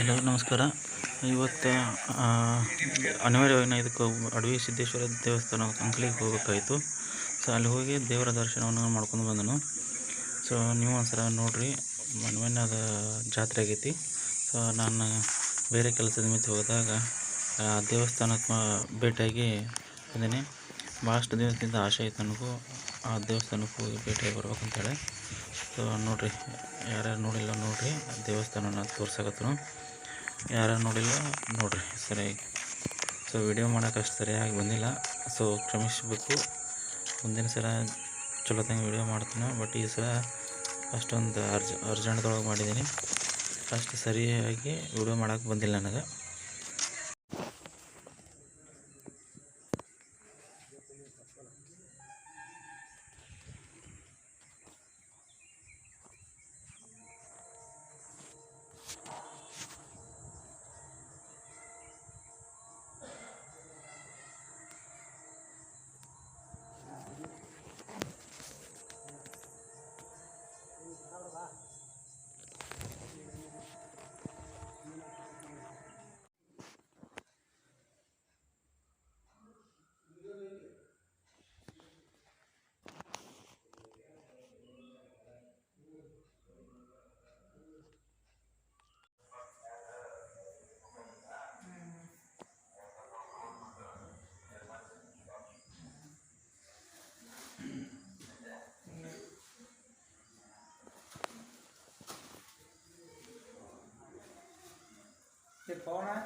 ಎಲ್ಲರಿಗೂ ನಮಸ್ಕಾರ. ಇವತ್ತು ಅನಿವಾರ್ಯವಾಗಿ ಇದಕ್ಕೆ ಅಡವಿ ಸಿದ್ದೇಶ್ವರ ದೇವಸ್ಥಾನ ಅಂಕಲಿಗೆ ಹೋಗ್ಬೇಕಾಯ್ತು. ಸೊ ಅಲ್ಲಿ ಹೋಗಿ ದೇವರ ದರ್ಶನವನ್ನು ಮಾಡ್ಕೊಂಡು ಬಂದನು. ಸೊ ನೀವು ಒಂದ್ಸಲ ನೋಡಿರಿ. ಮೊನ್ನೆ ಅದು ಜಾತ್ರೆ ಆಗೈತಿ. ಸೊ ನಾನು ಬೇರೆ ಕೆಲಸದ ನಿಮಿತ್ತ ಹೋದಾಗ ದೇವಸ್ಥಾನಕ್ಕೆ ಭೇಟಿಯಾಗಿ ಬಂದೀನಿ. ಭಾಳಷ್ಟು ದಿವಸದಿಂದ ಆಸೆ ಐತೆ ನನಗೂ. ಆ ದೇವಸ್ಥಾನಕ್ಕೆ ಹೋಗಿ ಭೇಟಿಯಾಗಿ ಬರ್ಬೇಕಂತೇಳಿ. ಸೊ, ನೋಡಿರಿ, ಯಾರ್ಯಾರು ನೋಡಿಲ್ಲ ನೋಡಿರಿ, ದೇವಸ್ಥಾನನ ತೋರ್ಸಕತ್ತನು ಯಾರ್ಯಾರು ನೋಡಿಲ್ಲ ನೋಡಿರಿ ಸರಿಯಾಗಿ ಸೊ ವಿಡಿಯೋ ಮಾಡೋಕೆ ಅಷ್ಟು ಸರಿಯಾಗಿ ಬಂದಿಲ್ಲ. ಸೊ, ಕ್ಷಮಿಸಬೇಕು. ಮುಂದಿನ ಸಲ ಚಲೋ ತಂಗ ವಿಡಿಯೋ ಮಾಡ್ತೀನಿ ಬಟ್ ಈ ಸಲ ಅಷ್ಟೊಂದು ಅರ್ಜ, ಅರ್ಜೆಂಟ್ದೊಳಗೆ ಮಾಡಿದ್ದೀನಿ. ಅಷ್ಟು ಸರಿಯಾಗಿ ವಿಡಿಯೋ ಮಾಡೋಕೆ ಬಂದಿಲ್ಲ ನನಗೆ. เจ็บท้องนะ